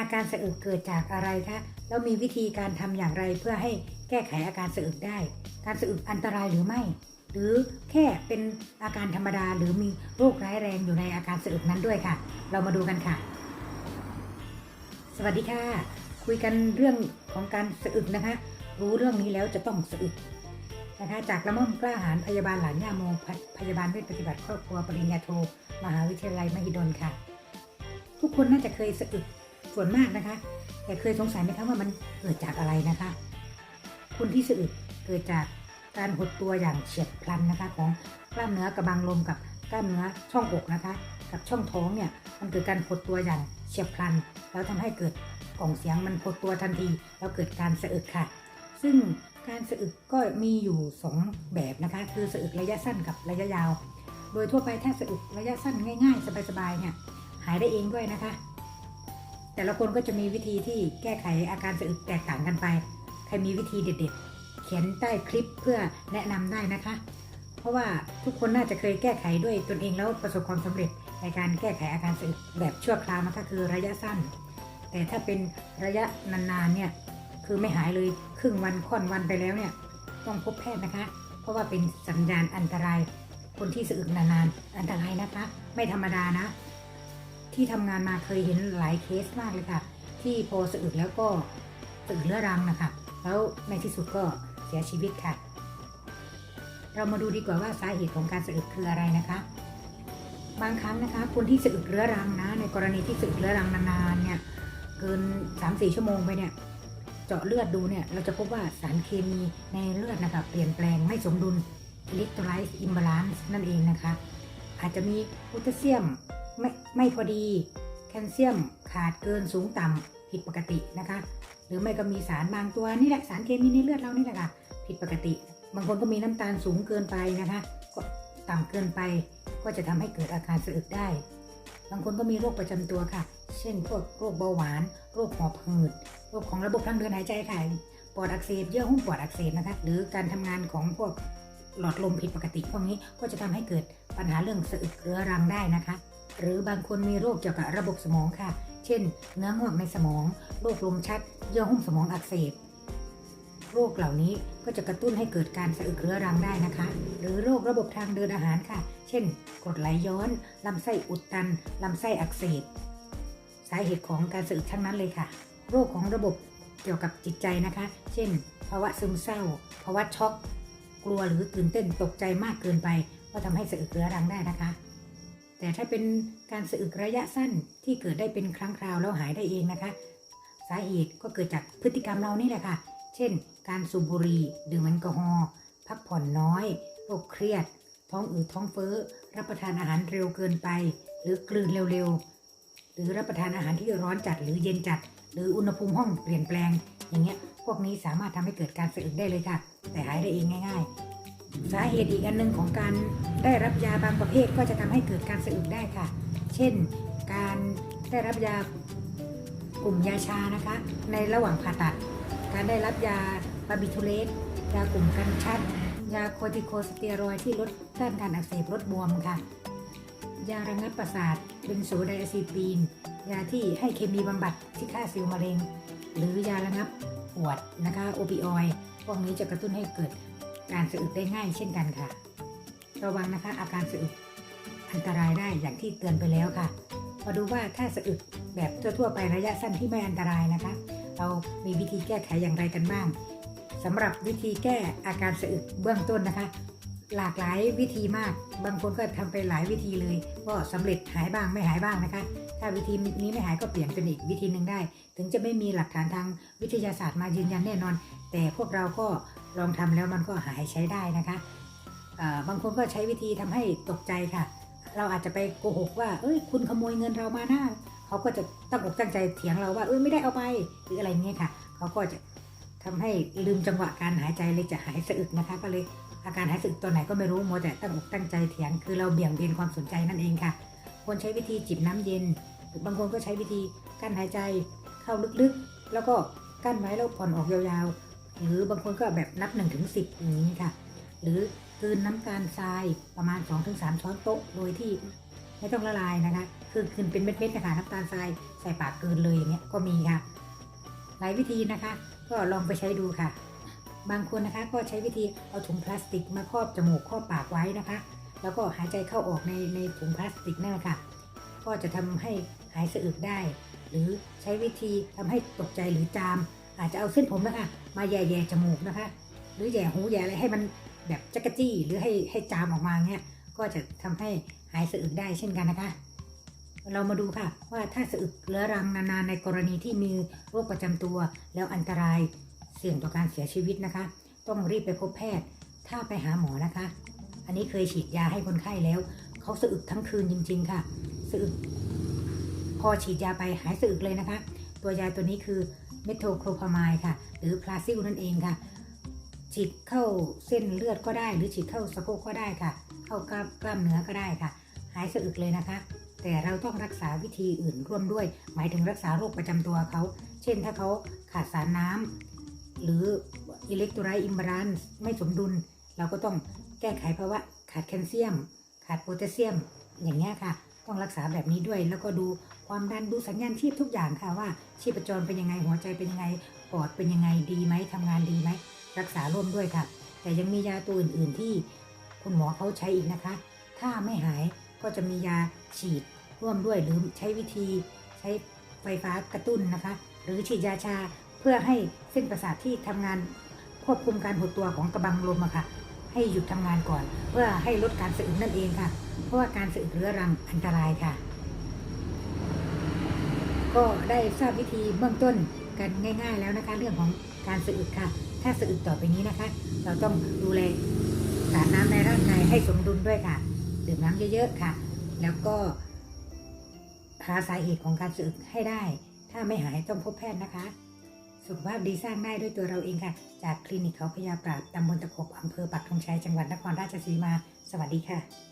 อาการสะอึกเกิดจากอะไรคะ แล้วมีวิธีการทำอย่างไรเพื่อให้แก้ไขอาการสะอึกได้ การสะอึกอันตรายหรือไม่ หรือแค่เป็นอาการธรรมดาหรือมีโรคร้ายแรงอยู่ในอาการสะอึกนั้นด้วยค่ะ เรามาดูกันค่ะ สวัสดีค่ะ คุยกันเรื่องของการสะอึกนะคะ รู้เรื่องนี้แล้วจะต้องสะอึกนะคะ จากละม่อมกล้าหาญพยาบาลหลานย่าโมพพยาบาลเวชปฏิบัติครอบครัวปริญญาโท มหาวิทยาลัยมหิดลค่ะ ทุกคนน่าจะเคยสะอึก ส่วนมากนะคะ แต่เคยสงสัยไหมคะว่ามันเกิดจากอะไรนะคะคนที่สะอึกเกิดจากการหดตัวอย่างเฉียบพลันนะคะ ของกล้ามเนื้อกระบังลมกับกล้ามเนื้อช่องอกนะคะ กับช่องท้องเนี่ยมันเกิดการหดตัวอย่างเฉียบพลัน แล้วทำให้เกิดกล่องเสียงมันหดตัวทันที แล้วเกิดการสะอึกค่ะ ซึ่งการสะอึกก็มีอยู่ 2 แบบนะคะ คือสะอึกระยะสั้นกับระยะยาว โดยทั่วไปถ้าสะอึกระยะสั้นง่าย ๆ สบายๆเนี่ยหายได้เองด้วยนะคะ แต่ละคนก็จะมีวิธีที่แก้ไขอาการสะอึกแตกต่างกันไป ใครมีวิธีเด็ดๆ เขียนใต้คลิปเพื่อแนะนำได้นะคะ เพราะว่าทุกคนน่าจะเคยแก้ไขด้วยตนเองแล้วประสบความสำเร็จในการแก้ไขอาการสะอึกแบบชั่วคราวนะคะคือระยะสั้น แต่ถ้าเป็นระยะนานๆเนี่ยคือไม่หายเลยครึ่งวันค่อนวันไปแล้วเนี่ยต้องพบแพทย์นะคะ เพราะว่าเป็นสัญญาณอันตราย คนที่สะอึกนานๆอันตรายนะคะ ไม่ธรรมดานะ ที่ทำงานมาเคยเห็นหลายเคสมากเลยค่ะ ที่พอสะอึกแล้วก็สะอึกเรื้อรังนะคะ แล้วในที่สุดก็เสียชีวิตค่ะ เรามาดูดีกว่าว่าสาเหตุของการสะอึกคืออะไรนะคะ บางครั้งนะคะ คนที่สะอึกเรื้อรังนะ ในกรณีที่สะอึกเรื้อรังนานๆเนี่ยเกิน 3-4 ชั่วโมงไปเนี่ยเจาะเลือดดูเนี่ยเราจะพบว่าสารเคมีในเลือดนะคะเปลี่ยนแปลงไม่สมดุล electrolyte imbalance นั่นเองนะคะ อาจจะมีโพแทสเซียม ไม่ไม่พอดี แคลเซียมขาดเกินสูงต่ำผิดปกตินะคะ หรือไม่ก็มีสารบางตัวนี่แหละสารเคมีในเลือดเรานี่แหละค่ะ ผิดปกติ บางคนก็มีน้ำตาลสูงเกินไปนะคะก็ต่ำเกินไปก็จะทำให้เกิดอาการสะอึกได้ บางคนก็มีโรคประจำตัวค่ะ เช่นพวกโรคเบาหวาน โรคหอบหืด โรคของระบบทางเดินหายใจค่ะปอดอักเสบเยื่อหุ้มปอดอักเสบนะคะ หรือการทำงานของพวกหลอดลมผิดปกติพวกนี้ก็จะทำให้เกิดปัญหาเรื่องสะอึกเรื้อรังได้นะคะ หรือบางคนมีโรคเกี่ยวกับระบบสมองค่ะ เช่น เนื้องอกในสมอง โรคลมชัก เยื่อหุ้มสมองอักเสบ โรคเหล่านี้ก็จะกระตุ้นให้เกิดการสะอึกเรื้อรังได้นะคะ หรือโรคระบบทางเดินอาหารค่ะ เช่น กรดไหลย้อน ลำไส้อุดตัน ลำไส้อักเสบ สาเหตุของการสะอึกทั้งนั้นเลยค่ะ โรคของระบบเกี่ยวกับจิตใจนะคะ เช่น ภาวะซึมเศร้า ภาวะช็อก กลัวหรือตื่นเต้นตกใจมากเกินไป ก็ทำให้สะอึกเรื้อรังได้นะคะ แต่ถ้าเป็นการสะอึกระยะสั้นที่เกิดได้เป็นครั้งคราวแล้วหายได้เองนะคะ สาเหตุก็เกิดจากพฤติกรรมเรานี่แหละค่ะ เช่น การสูบบุหรี่ดื่มแอลกอฮอล์พักผ่อนน้อยโรคเครียด ท้องอืดท้องเฟ้อ รับประทานอาหารเร็วเกินไป หรือกลืนเร็วๆ หรือรับประทานอาหารที่ร้อนจัดหรือเย็นจัด หรืออุณหภูมิห้องเปลี่ยนแปลง อย่างเงี้ยพวกนี้สามารถทำให้เกิดการสะอึกได้เลยค่ะ แต่หายได้เองง่าย ๆ สาเหตุอีกอันหนึ่งของการได้รับยาบางประเภทก็จะทำให้เกิดการสะอึกได้ค่ะ เช่น การได้รับยากลุ่มยาชานะคะ ในระหว่างผ่าตัด การได้รับยาบาบิทูเลสยากลุ่มกันชัด ยาโคติโคสเตียรอยที่ลดต้านการอักเสบลดบวมค่ะ ยาระงับประสาทเป็นโซไดอะซีปีน ยาที่ให้เคมีบำบัดที่ฆ่าเซลล์มะเร็ง หรือยาระงับปวดนะคะโอปิออยด์พวกนี้จะกระตุ้นให้เกิด การสะอึกได้ง่ายเช่นกันค่ะ ระวังนะคะ อาการสะอึกอันตรายได้อย่างที่เตือนไปแล้วค่ะ มาดูว่าถ้าสะอึกแบบทั่วๆไประยะสั้นที่ไม่อันตรายนะคะ เรามีวิธีแก้ไขอย่างไรกันบ้างสำหรับวิธีแก้อาการสะอึกเบื้องต้นนะคะ หลากหลายวิธีมาก บางคนก็ทำไปหลายวิธีเลย ก็สำเร็จหายบ้างไม่หายบ้างนะคะ ถ้าวิธีนี้ไม่หายก็เปลี่ยนเป็นอีกวิธีหนึ่งได้ ถึงจะไม่มีหลักฐานทางวิทยาศาสตร์มายืนยันแน่นอน แต่พวกเราก็ลองทำแล้วมันก็หายใช้ได้นะคะบางคนก็ใช้วิธีทำให้ตกใจค่ะ เราอาจจะไปโกหกว่า เอ้ย คุณขโมยเงินเรามาหน้า เขาก็จะตั้งอกตั้งใจเถียงเราว่า เอ้ย ไม่ได้เอาไป หรืออะไรเงี้ยค่ะ เขาก็จะ ทำให้ลืมจังหวะการหายใจเลยจะหายสะอึกนะคะ ก็เลยอาการหายสะอึกตัวไหนก็ไม่รู้มัวแต่ตั้งอกตั้งใจเถียงคือเราเบี่ยงเบนความสนใจนั่นเองค่ะควรใช้วิธีจิบน้ำเย็นหรือบางคนก็ใช้วิธีกั้นหายใจเข้าลึกๆ แล้วก็กั้นไว้แล้วผ่อนออกยาวๆ หรือบางคนก็แบบนับ1นถึงสิอย่างนี้ค่ะ หรือกืนน้ำตาลทรายประมาณ 2-3 ช้อนโต๊ะโดยที่ไม่ต้องละลายนะคะ คือคืนเป็นเม็ดๆนะคะน้ำตาลทรายใส่ปากเกินเลยอย่างเงี้ยก็มีค่ะ หลายวิธีนะคะ ก็ลองไปใช้ดูค่ะ บางคนนะคะก็ใช้วิธีเอาถุงพลาสติกมาครอบจมูกครอบปากไว้นะคะ แล้วก็หายใจเข้าออกในในถุงพลาสติกนั่นแหละค่ะ ก็จะทำให้หายสะอึกได้ หรือใช้วิธีทำให้ตกใจหรือจาม อาจจะเอาเส้นผมนะคะ มาแย่ๆจมูกนะคะ หรือแย่หูแย่อะไรให้มันแบบจักจี้หรือให้ให้จามออกมาเงี้ยก็จะทำให้หายสะอึกได้เช่นกันนะคะ เรามาดูค่ะ ว่าถ้าสะอึกเรื้อรังนานๆในกรณีที่มีโรคประจำตัว แล้วอันตรายเสี่ยงต่อการเสียชีวิตนะคะ ต้องรีบไปพบแพทย์ ถ้าไปหาหมอนะคะ อันนี้เคยฉีดยาให้คนไข้แล้ว เขาสะอึกทั้งคืนจริง ๆ ค่ะสะอึกพอฉีดยาไปหายสะอึกเลยนะคะ ตัวยาตัวนี้คือเมโทโครพามายค่ะ หรือพลาซิลนั่นเองค่ะ ฉีดเข้าเส้นเลือดก็ได้ หรือฉีดเข้าสะโพกก็ได้ค่ะ เข้ากล้ามกล้ามเนื้อก็ได้ค่ะ หายสะอึกเลยนะคะ แต่เราต้องรักษาวิธีอื่นร่วมด้วย หมายถึงรักษาโรคประจำตัวเขา เช่นถ้าเขาขาดสารน้ำหรืออิเล็กโทรไลต์อิมบาลานซ์ไม่สมดุล เราก็ต้องแก้ไขภาวะขาดแคลเซียม ขาดโพแทสเซียม อย่างเงี้ยค่ะ ต้องรักษาแบบนี้ด้วย แล้วก็ดูความดันดูสัญญาณชีพทุกอย่างค่ะว่า ชีพจรเป็นยังไงหัวใจเป็นยังไงปอดเป็นยังไงดีไหมทำงานดีไหมรักษาร่วมด้วยค่ะ แต่ยังมียาตัวอื่น ๆ ที่คุณหมอเขาใช้อีกนะคะ ถ้าไม่หาย ก็จะมียาฉีดร่วมด้วยหรือใช้วิธีใช้ไฟฟ้ากระตุ้นนะคะ หรือฉีดยาชาเพื่อให้เส้นประสาทที่ทำงานควบคุมการหดตัวของกระบังลมอะค่ะ ให้หยุดทำงานก่อน เพื่อให้ลดการสะอึกนั่นเองค่ะ เพราะว่าการสะอึกเรื้อรังอันตรายค่ะ ก็ได้ทราบวิธีเบื้องต้นกันง่าย ๆ แล้วนะคะ เรื่องของการสะอึกค่ะ ถ้าสะอึกต่อไปนี้นะคะ เราต้องดูแลสารน้ำในร่างกายให้สมดุลด้วยค่ะ ดื่มน้ำเยอะๆค่ะ แล้วก็หาสาเหตุของการสึกให้ได้ ถ้าไม่หายต้องพบแพทย์นะคะ สุขภาพดีสร้างได้ด้วยตัวเราเองค่ะ จากคลินิกเขาพยาปราบตำบลตะขบอำเภอปักธงชัยจังหวัดนครราชสีมา สวัสดีค่ะ